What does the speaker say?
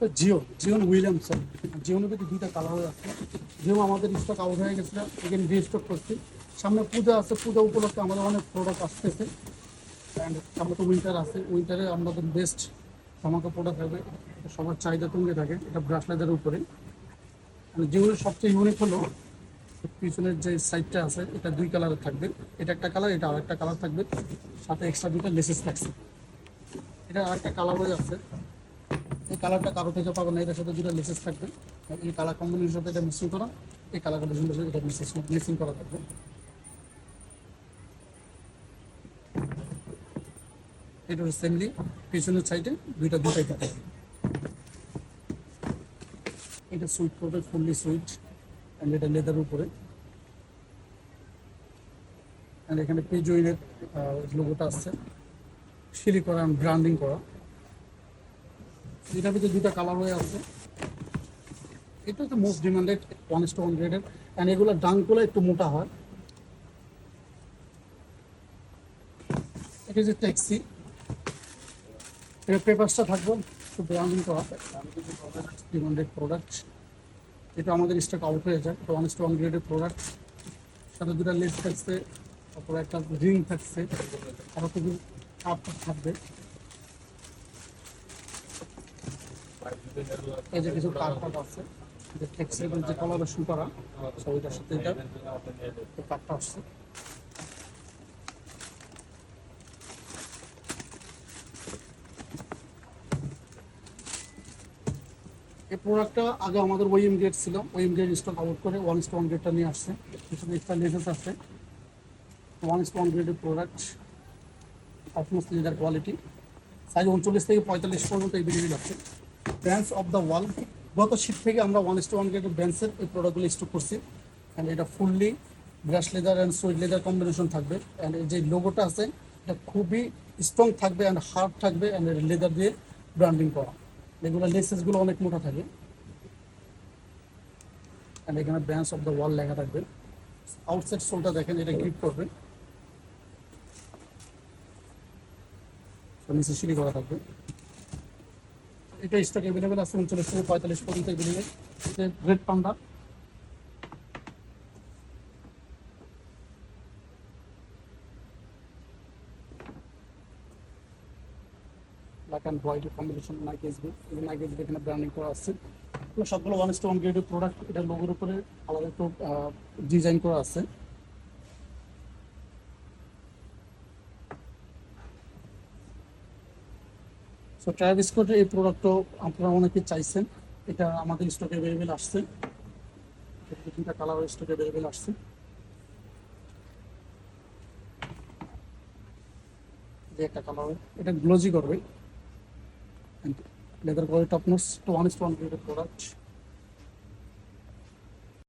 তো Jio Jeon Williamson জিওনের ভিতরে দুইটা কালার হয়ে আছে। জিও আমাদের স্টক আউট হয়ে গেছিল এখানে রিস্টক করছি। সামনে পূজা আছে, পূজা উপলক্ষে আমাদের অনেক প্রোডাক্ট আসতেছে। অ্যান্ড সামনে তো উইন্টার আছে উইন্টারে আমাদের বেস্ট ধামাকা প্রোডাক্ট থাকবে সবার চাহিদা তুঙ্গে থাকে, এটা ব্রাশ উপরে। জিওনের সবচেয়ে ইউনিক হলো, পিছনের যে সাইডটা আছে, এটা দুই কালারের থাকবে। এটা একটা কালার এটা আরেকটা কালার থাকবে। সাথে এক্সট্রা দুইটা লেসেস থাকছে। এটা আরেকটা কালার হয়ে আছে। এই কালারটা কারও থেকে পাবো না, এটার সাথে দুটো লেসেস থাকবে। এই কালার কম্বিনেশন সাথে এটা মিক্সিং করা, এই কালার কম্বিনেশন সাথে এটা মিক্সিং মিক্সিং করা থাকবে। এটা সেমলি পিছনের সাইডে দুইটা দুটাই থাকে। এটা সুইট করবে ফুললি সুইট অ্যান্ড এটা লেদার উপরে। অ্যান্ড এখানে পেজুইনের লোগোটা আসছে। সিলি করা ব্র্যান্ডিং করা। এটার ভিতরে দুটা কালার হয়ে আছে এটা হচ্ছে most demanded one is to one গ্রেডের অ্যান্ড এগুলো ডাঙ্কগুলো একটু মোটা হয়। এটা যে ট্যাক্সি এর পেপারসটা থাকবে, একটু ব্র্যান্ডিং করা ডিমান্ডেড প্রোডাক্ট এটা আমাদের স্টক আউট হয়ে যায়। এটা ওয়ান ইস টু ওয়ান গ্রেডের প্রোডাক্ট সাথে দুটা লেস থাকছে, তারপরে একটা রিং থাকছে। আরও কিছু কাপ থাকবে। এই যে কিছু কার্ড আছে, যে ফ্লেক্সিবল যে কলারেশন করা সো এটার সাথে এটা কার্ডটা আসছে। এই প্রোডাক্টটা আগে আমাদের ওএম গেট ছিল ওএম গেট স্টক আউট করে ওয়ান স্টো ওয়ান গেটটা নিয়ে আসছে। পিছনে এক্সট্রা লেসেস আছে। ওয়ান স্টো ওয়ান গ্রেডের product of most leather quality size উনচল্লিশ থেকে পঁয়তাল্লিশ পর্যন্ত এই বেরিয়ে যাচ্ছে। ব্র্যান্ডস অফ দ্য ওয়াল গত শীত থেকে আমরা ওয়ান স্টো ওয়ান গ্রেডের ব্র্যান্ডসের এই প্রোডাক্টগুলো স্টক করছি। অ্যান্ড এটা fully brush leather and suede leather combination থাকবে। অ্যান্ড যে লোগোটা আছে, এটা খুবই স্ট্রং থাকবে অ্যান্ড হার্ড থাকবে অ্যান্ড লেদার দিয়ে ব্র্যান্ডিং করা। এগুলো লেসেসগুলো অনেক মোটা থাকে। অ্যান্ড এখানে ব্র্যান্ডস অফ দ্য ওয়াল লেখা থাকবে। আউটসাইড সোলটা দেখেন, এটা গ্রিপ করবে। নিচে সিঁড়ি করা থাকবে। এটা স্টক অ্যাভেলেবেল আছে উনচল্লিশ থেকে পঁয়তাল্লিশ পর্যন্ত এগুলি red panda black and white combination Nike SB এই নাইক এসবি এখানে ব্র্যান্ডিং করা আছে। সবগুলো ওয়ান স্টোন গ্রেডের প্রোডাক্ট এটা লোগোর উপরে আলাদা একটু ডিজাইন করা আছে। সো ট্রায়াল স্কটের এই প্রোডাক্টও আপনারা অনেকে চাইছেন। এটা আমাদের স্টকে অ্যাভেলেবেল আসছে। তিনটা কালার স্টকে অ্যাভেলেবেল আসছে। একটা কালার এটা গ্লোজি করবে। Leather quality top notch to one is to one product